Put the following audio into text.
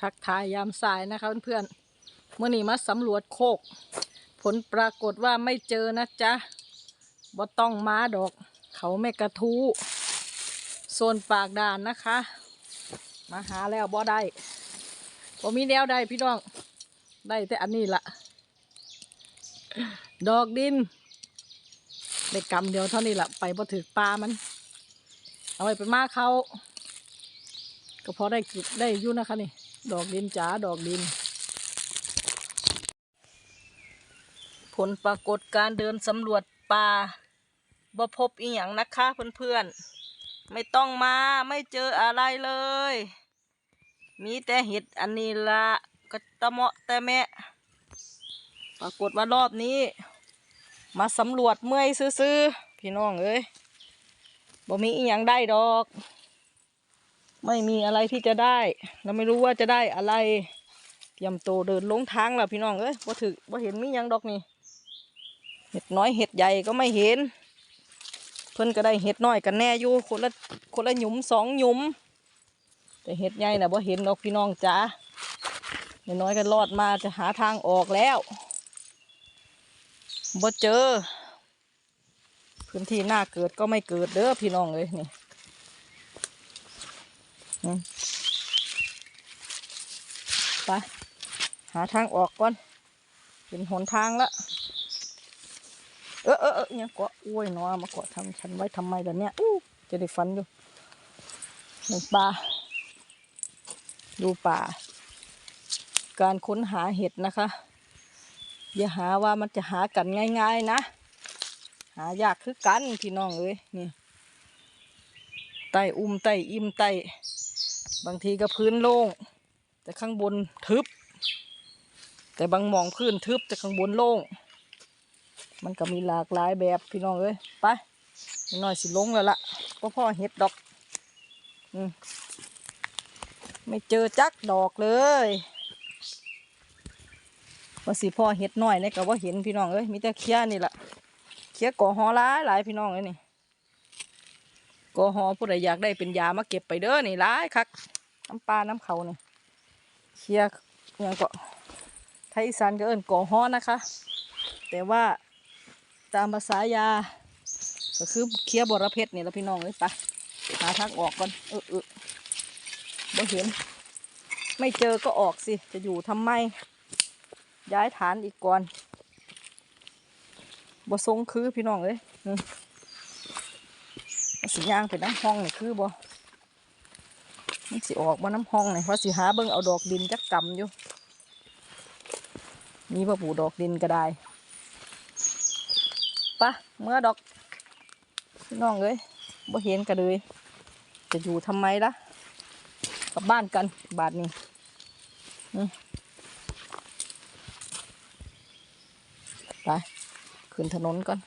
ทักทายยามสายนะคะเพื่อนๆเมื่อนี้มาสำรวจโคก ผลปรากฏว่าไม่เจอนะจ๊ะบ่ต้องมาดอก เขาไม่กระทู้โซนปากด่านนะคะ มาหาแล้วบ่ได้บ่มีแนวใดพี่น้อง ได้แต่อันนี้ละดอกดินได้กำเดียวเท่านี้ละไปบ่ถือปลามัน เอาไปไปมาเขา ก็พอได้กินได้อยู่นะคะนี่ ดอกดินจ๋าดอกดิน ผลปรากฏการเดินสำรวจป่าบ่พบอีหยังนะคะเพื่อนๆ ไม่ต้องมาไม่เจออะไรเลย มีแต่เห็ดอันนี้ละก็ตะเมาะแต่แม่ปรากฏว่ารอบนี้ มาสำรวจเมื่อยซื้อๆ พี่น้องเอ้ยบ่มีอีหยังได้ดอก ไม่มีอะไรที่จะได้ เราไม่รู้ว่าจะได้อะไรเตรียมตัวเดินลงทางแล้วพี่น้องเอ้ยว่าถือว่าเห็นมียังดอกนี่เห็ดน้อยเห็ดใหญ่ก็ไม่เห็น เพิ่นก็ได้เห็ดน้อยกันแน่อยู่คนละคนละหยุมสองหยุม แต่เห็ดใหญ่น่ะบ่าเห็นดอกพี่น้องจ๋าเห็ดน้อยก็รอดมาจะหาทางออกแล้วบ่เจอ พื้นที่หน้าเกิดก็ไม่เกิดเด้อพี่น้องเลยนี่ ไปหาทางออกก่อนเป็นหนทางละเออเออเออเนี่ยเกาะอ้วยหนอมาเกาะทำฉันไว้ทำไมล่ะเนี่ยอู้จะได้ฟันอยู่หนึ่งปลาดูป่า การค้นหาเห็ดนะคะ อย่าหาว่ามันจะหากันง่าย ๆนะ หายากคือกันพี่น้องเอ้ยนี่ไตอุ้มไตอิ่มไต บางทีก็พื้นโล่ง แต่ข้างบนทึบ แต่บางมองพื้นทึบแต่ข้างบนโล่ง มันก็มีหลากหลายแบบพี่น้องเอ้ยไปหน่อยสิลงแล้วละก็พ่อเห็ดดอกอมไม่เจอจักดอกเลยว่าสิพ่อเห็ดน้อยเนี่ยก็ว่าเห็นพี่น้องเอ้ยมีแต่เคี้ยนี่แหละเคี้ยก่อหอหลายหลายพี่น้องเอ้ยนี่ กอฮอผู้ใดอยากได้เป็นยามาเก็บไปเด้อนี่ร้ายคักน้ำปลาน้ำเขานี่เคียร์อิหยังก็ไทยอีสานก็เอิ้นกอฮอนะคะ แต่ว่าตามภาษายา ก็คือเคียร์บรเพชรนี่ละพี่น้องเลยไปหาทางออกก่อนเออเออบ่เห็น ไม่เจอก็ออกสิ จะอยู่ทำไม ย้ายฐานอีกก่อนบ่ทรงคือพี่น้องเลยอื สิย่างไปน้ำห้องนี่คือบ่มันสิออกมาน้ำห้องนี่เพราะสิหาเบิ่งเอาดอกดินจักกำอยู่มีบ่ปูดอกดินก็ได้ปะเมื่อดอกพี่น้องเอ้ยบ่เห็นกันเลย จะอยู่ทำไมล่ะกลับบ้านกันบาทนี้ไปขึ้นถนนก่อน